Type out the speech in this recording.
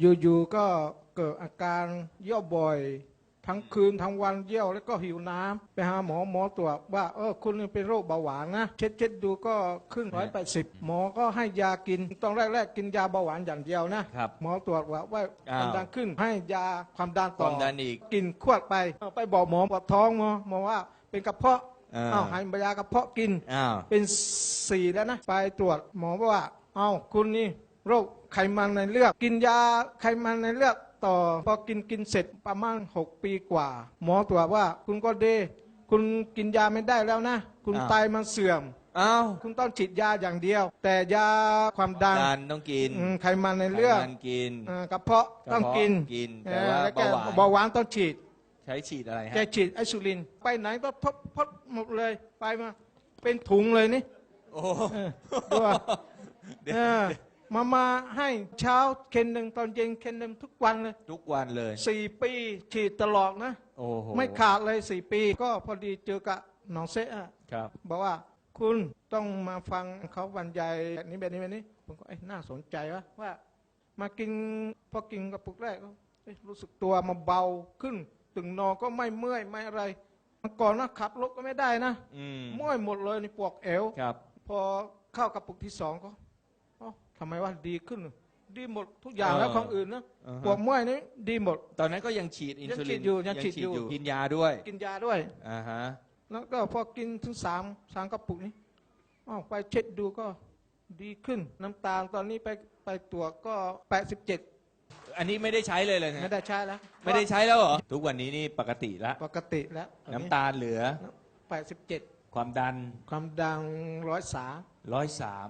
อยู่ๆก็เกิดอาการเยี่ยวบ่อย ทั้งคืนทั้งวันเยี่ยวแล้วก็หิวน้ำไปหาหมอหมอตรวจว่าเออคุณเป็นโรคเบาหวานนะ เช็ดเช็ดๆดูก็ขึ้นร้อยแปดสิบหมอก็ให้ยากินตอนแรกๆกินยาเบาหวานอย่างเดียวนะครับหมอตรวจว่าว่าอ้าวความดันขึ้นให้ยาความดันคต่อวามดันอีกกินขวดไปเอาไปบอกหมอปวดท้องหมอหมอว่าเป็นกระเพาะอ่าอ้าวให้ยากระเพาะกินอ้าวเป็นสี่แล้วนะไปตรวจหมอบอกว่าเอาคุณนี่ โรคไขมันในเลือดกินยาไขมันในเลือดต่อพอกินกินเสร็จประมาณ 6 ปีกว่า หมอตรวจว่าคุณก็เดคุณกินยาไม่ได้แล้วนะ คุณอ้าว ไตมันเสื่อม อ้าวคุณต้องฉีดยาอย่างเดียว แต่ยาความดันดันต้องกินอืมไขมันในเลือดไขมันกินเอ่อกระเพาะต้องกินกระเพาะกินแต่เออว่าแล้วก็เบาหวาน เบาหวานต้องฉีด ใช้ฉีดอะไรแกฮะฉีดไอซูลิน ไปไหนก็ทบพดหมดเลยไปมา เป็นถุงเลยนี่ โอ้เออดูอะเดี๋ยวเออ มามาให้เช้าเคนหนึ่งตอนเย็นเคนหนึ่งทุกวันเลยทุกวันเลย สี่ปีฉีดตลอดนะ โอ้โหไม่ขาดเลยสี่ปี ก็พอดีเจอกับน้องเซะอะครับ บอกว่าคุณต้องมาฟังเขาบรรยายแบบนี้แบบนี้แบบนี้ผมก็เอ้ยน่าสนใจวะว่า มากินพอกินกระปุกแรกก็เอ้ยรู้สึกตัวมาเบาขึ้น ตึงนอนก็ไม่เมื่อยไม่อะไรเมื่อก่อนนะขับรถก็ไม่ได้นะอืมเมื่อยหมดเลยในปวกเอว ครับ พอเข้ากระปุกที่สองก็ เอ้าทำไมว่าดีขึ้น ดีหมดทุกอย่างแล้วของอื่นนะอ่าฮะปวดเมื่อยนี่ดีหมด ตอนนั้นก็ยังฉีดอินซูลินยังฉีดอยู่ยังฉีดอยู่กินยาด้วย กินยาด้วยอ่าฮะแล้วก็พอกินถึงสามสามกระปุกนี้อ้าวไปเช็ดดูก็ดีขึ้น น้ำตาลตอนนี้ไปไปตรวจก็แปดสิบเจ็ดอันนี้ไม่ได้ใช้เลยเลยนะไม่ได้ใช้แล้ว ไม่ได้ใช้แล้วเหรอ ทุกวันนี้นี่ปกติละปกติแล้ว น้ำตาลเหลือแปดสิบเจ็ดความดัน ความดังร้อยสาร้อยสาม